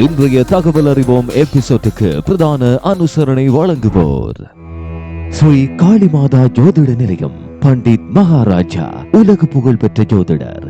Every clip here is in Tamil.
இன்றைய தகவல் அறிவோம் எபிசோட்டுக்கு பிரதான அனுசரணை வழங்குவோர். ஸ்ரீ காளிமாதா ஜோதிட நிலையம் பண்டித் மகாராஜா உலக புகழ் பெற்ற ஜோதிடர்.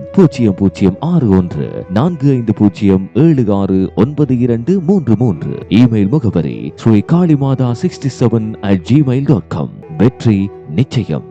பூஜ்ஜியம் பூஜ்ஜியம் ஆறு ஒன்று நான்கு ஐந்து பூஜ்ஜியம் ஏழு ஆறு ஒன்பது இரண்டு மூன்று மூன்று. இமெயில் முகவரி Shri Kalimata sixty seven at Gmail dot com வெற்றி நிச்சயம்.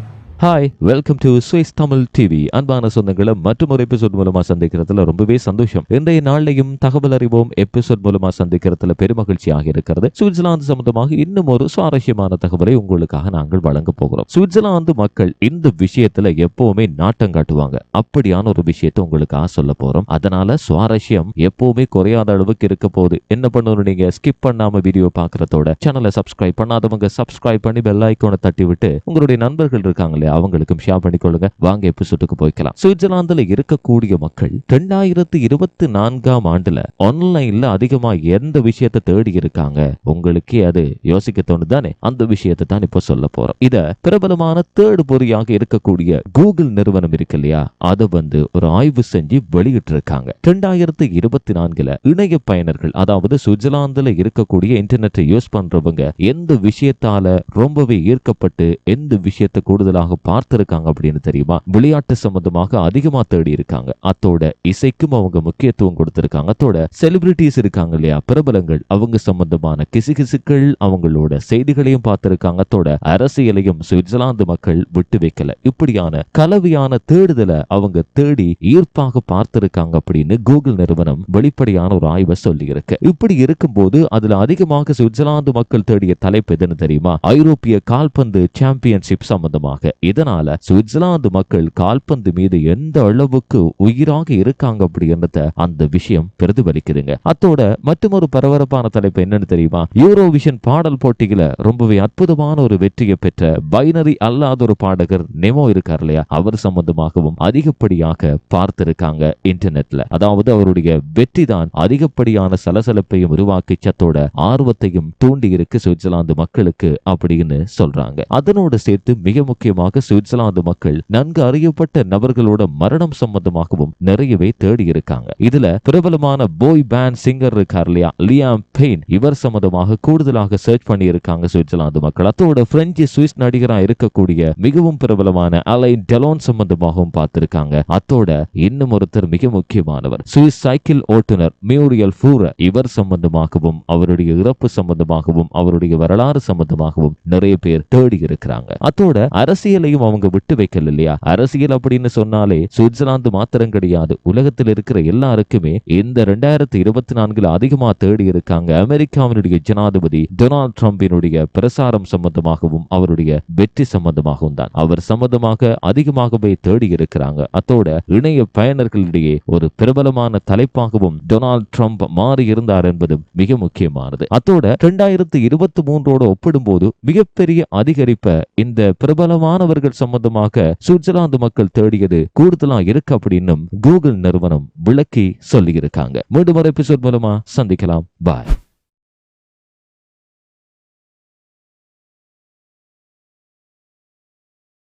Hi welcome to Swiss Tamil TV அன்பான சொந்தங்களை மற்றும் ஒரு எபிசோட் மூலமா சந்திக்கிறதுல ரொம்பவே சந்தோஷம். இன்றைய நாளையும் தகவல் அறிவோம் எபிசோட் மூலமா சந்திக்கிறதுல பெருமகிழ்ச்சியாக இருக்கிறது. சுவிட்சர்லாந்து சம்பந்தமாக இன்னும் ஒரு சுவாரஸ்யமான தகவலை உங்களுக்காக நாங்கள் வழங்க போகிறோம். சுவிட்சர்லாந்து மக்கள் இந்த விஷயத்துல எப்பவுமே நாட்டம் காட்டுவாங்க. அப்படியான ஒரு விஷயத்தை உங்களுக்காக சொல்ல போறோம். அதனால சுவாரஸ்யம் எப்பவுமே குறையாத அளவுக்கு இருக்க போகுது. என்ன பண்ணணும் நீங்க ஸ்கிப் பண்ணாம வீடியோ பாக்குறதோட சேனலை சப்ஸ்கிரைப் பண்ணாதவங்க சப்ஸ்கிரைப் பண்ணி பெல் ஐக்கோனை தட்டி விட்டு உங்களுடைய நண்பர்கள் இருக்காங்க அவங்களுக்கும் ஷேர் பண்ணிக்கொள்ளுங்க. வாங்க எபிசோடுக்கு போய்க்கலாம். சுவிட்சர்லாந்துல இருக்கக்கூடிய மக்கள் ரெண்டாயிரத்தி இருபத்தி நான்காம் ஆண்டுல ஆன்லைன்ல அதிகமா எந்த விஷயத்தை தேடி இருக்காங்க? உங்களுக்கே அது யோசிக்க தோணுதானே அந்த விஷயத்தை தான் இப்ப சொல்ல போறோம். இத பிரபலமான தேர்டு பொறியாக இருக்கக்கூடிய கூகுள் நிறுவனம் இருக்கு இல்லையா? அதை வந்து ஒரு ஆய்வு செஞ்சு வெளியிட்டு இருக்காங்க ரெண்டாயிரத்தி இருபத்தி நான்குல இணைய பயனர்கள் அதாவது சுவிட்சர்லாந்துல இருக்கக்கூடிய இன்டர்நெட்டை யூஸ் பண்றவங்க எந்த விஷயத்தால ரொம்பவே ஈர்க்கப்பட்டு எந்த விஷயத்தை கூடுதலாக பார்த்திருக்காங்க அப்படின்னு தெரியுமா? விளையாட்டு சம்பந்தமாக அதிகமா தேடி இருக்காங்க அத்தோட இசைக்கும் அவங்க முக்கியத்துவம் கொடுத்திருக்காங்க. அத்தோட செலிபிரிட்டிஸ் இருக்காங்க இல்லையா? பிரபலங்கள் அவங்க சம்பந்தமான கிசுகிசுக்கள் அவங்களோட செய்திகளையும் பார்த்திருக்காங்க. அத்தோட அரசியலையும் சுவிட்சர்லாந்து மக்கள் விட்டு வைக்கல. இப்படியான கலவையான தேடுதலை அவங்க தேடி ஈர்ப்பாக பார்த்திருக்காங்க அப்படின்னு கூகுள் நிறுவனம் வெளிப்படையான ஒரு ஆய்வை சொல்லி இருக்கு இப்படி இருக்கும்போது அதுல அதிகமாக சுவிட்சர்லாந்து மக்கள் தேடிய தலைப்பு எதுன்னு தெரியுமா? ஐரோப்பிய கால்பந்து சாம்பியன்ஷிப் சம்பந்தமாக. இதனால சுவிட்சர்லாந்து மக்கள் கால்பந்து மீது எந்த அளவுக்கு உயிராக இருக்காங்க அப்படின்றத அந்த விஷயம் பிரதிபலிக்குதுங்க. அத்தோட மற்றொரு பரபரப்பான தலைப்பு என்னன்னு தெரியுமா? யூரோவிஷன் பாடல் போட்டியில ரொம்பவே அற்புதமான ஒரு வெற்றியை பெற்ற பைனரி அல்லாத ஒரு பாடகர் நெமோ இருக்கார் இல்லையா? அவர் சம்பந்தமாகவும் அதிகப்படியாக பார்த்திருக்காங்க இன்டர்நெட்ல அதாவது அவருடைய வெற்றி தான் அதிகப்படியான சலசலப்பையும் உருவாக்கி சத்தோட ஆர்வத்தையும் தூண்டி இருக்கு சுவிட்சர்லாந்து மக்களுக்கு அப்படின்னு சொல்றாங்க. அதனோடு சேர்த்து மிக முக்கியமாக சுவிட்சர்லாந்து மக்கள் நன்கு அறியப்பட்ட நபர்களோட மரணம் சம்பந்தமாகவும் நிறையவே தேடி இருக்காங்க. இதுல பிரபலமான போய் பேண்ட் சிங்கர் இருக்கார் இல்லையா? லியாம் பெயின் இவர் சம்பந்தமாக கூடுதலாக சர்ச் பண்ணி இருக்காங்க சுவிட்சர்லாந்து மக்கள். அத்தோட பிரெஞ்சு சுவிஸ் நடிகரா இருக்கக்கூடிய மிகவும் பிரபலமான அலைன் டெலோன் சம்பந்தமாகவும் பார்த்திருக்காங்க. அத்தோட இன்னும் ஒருத்தர் மிக முக்கியமானவர். சுவிஸ் சைக்கிள் ஓட்டுநர் மியூரியல் ஃபூர இவர் சம்பந்தமாகவும் அவருடைய இறப்பு சம்பந்தமாகவும் அவருடைய வரலாறு சம்பந்தமாகவும் நிறைய பேர் தேடி இருக்கிறாங்க. அத்தோட அரசியல் அரசியலையும் அவங்க விட்டு வைக்கல இல்லையா? அரசியல் அப்படின்னு சொன்னாலே சுவிட்சர்லாந்து மாத்திரம் கிடையாது. உலகத்தில் இருக்கிற எல்லாருக்குமே இந்த ரெண்டாயிரத்தி இருபத்தி நான்குல அதிகமா தேடி இருக்காங்க அமெரிக்காவினுடைய ஜனாதிபதி டொனால்ட் ட்ரம்பினுடைய பிரசாரம் சம்பந்தமாகவும் அவருடைய வெற்றி சம்பந்தமாகவும் தான். அவர் சம்பந்தமாக அதிகமாகவே தேடி இருக்கிறாங்க. அத்தோட இணைய பயனர்களிடையே ஒரு பிரபலமான தலைப்பாகவும் டொனால்ட் ட்ரம்ப் மாறி இருந்தார் என்பதும் மிக முக்கியமானது. அத்தோட இரண்டாயிரத்தி இருபத்தி மூன்றோட ஒப்பிடும்போது மிகப்பெரிய அதிகரிப்பை இந்த பிரபலமான மாணவர்கள் சம்பந்தமாக சுவிட்சர்லாந்து மக்கள் தேடியது கூடுதலா இருக்கு அப்படின்னு கூகுள் நிறுவனம் விளக்கி சொல்லி இருக்காங்க மீண்டும் ஒரு எபிசோட் மூலமா சந்திக்கலாம். பாய்